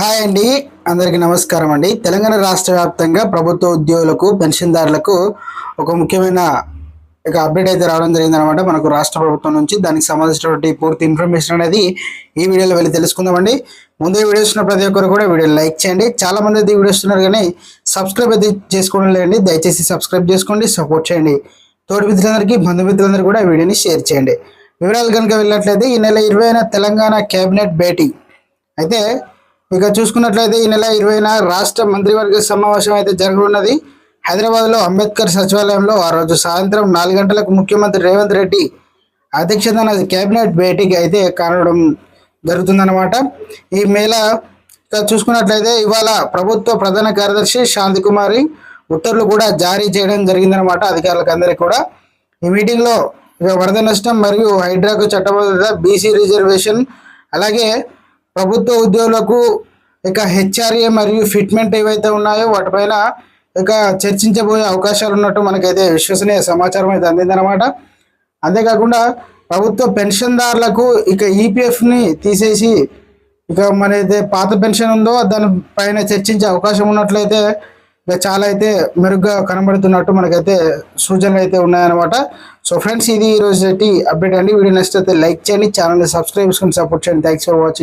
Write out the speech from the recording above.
Hi అండి. అందరికీ నమస్కారం అండి. తెలంగాణ రాష్ట్ర వ్యాప్తంగా ప్రభుత్వ ఉద్యోగులకు పెన్షన్దారులకు ఒక ముఖ్యమైన ఇక అప్డేట్ అయితే రావడం జరిగిందనమాట మనకు రాష్ట్ర ప్రభుత్వం నుంచి. దానికి సంబంధించినటువంటి పూర్తి ఇన్ఫర్మేషన్ అనేది ఈ వీడియోలో వెళ్ళి తెలుసుకుందామండి ముందే వీడియో చూసిన ప్రతి ఒక్కరు కూడా వీడియో లైక్ చేయండి. చాలా మంది అయితే వీడియో కానీ సబ్స్క్రైబ్ అయితే చేసుకోవడం లేదండి. దయచేసి సబ్స్క్రైబ్ చేసుకోండి సపోర్ట్ చేయండి. తోటి మిత్రులందరికీ బంధుమిత్రులందరూ కూడా వీడియోని షేర్ చేయండి. వివరాలు కనుక వెళ్ళినట్లయితే ఈ నెల ఇరవైన తెలంగాణ కేబినెట్ భేటీ. అయితే ఇక చూసుకున్నట్లయితే ఈ నెల ఇరవైన రాష్ట్ర మంత్రివర్గ సమావేశం అయితే జరగనున్నది. హైదరాబాద్లో అంబేద్కర్ సచివాలయంలో ఆ రోజు సాయంత్రం నాలుగు గంటలకు ముఖ్యమంత్రి రేవంత్ రెడ్డి అధ్యక్షతన కేబినెట్ భేటీకి అయితే కానడం జరుగుతుందన్నమాట. ఈ మేళ ఇక చూసుకున్నట్లయితే ఇవాళ ప్రభుత్వ ప్రధాన కార్యదర్శి శాంతి కుమారి ఉత్తర్వులు కూడా జారీ చేయడం జరిగిందనమాట అధికారులకు అందరికీ కూడా. ఈ మీటింగ్లో ఇక వరద నష్టం మరియు హైడ్రాకు చట్టబద్ధత బీసీ రిజర్వేషన్ అలాగే ప్రభుత్వ ఉద్యోగులకు ఇక హెచ్ఆర్ఏ మరియు ఫిట్మెంట్ ఏవైతే ఉన్నాయో వాటిపైన ఇక చర్చించబోయే అవకాశాలు ఉన్నట్టు మనకైతే విశ్వసనీయ సమాచారం అయితే అందిందనమాట అంతేకాకుండా ప్రభుత్వ పెన్షన్దారులకు ఇక ఈపీఎఫ్ని తీసేసి ఇక మన అయితే పాత పెన్షన్ ఉందో దానిపైన చర్చించే అవకాశం ఉన్నట్లయితే ఇక చాలా అయితే మెరుగ్గా కనబడుతున్నట్టు మనకైతే సూచనలు అయితే ఉన్నాయన్నమాట. సో ఫ్రెండ్స్ ఇది ఈరోజు అప్డేట్ అండి. వీడియో నెక్స్ట్ అయితే లైక్ చేయండి ఛానల్ని సబ్స్క్రైబ్ చేసుకుని సపోర్ట్ చేయండి. Thanks for watching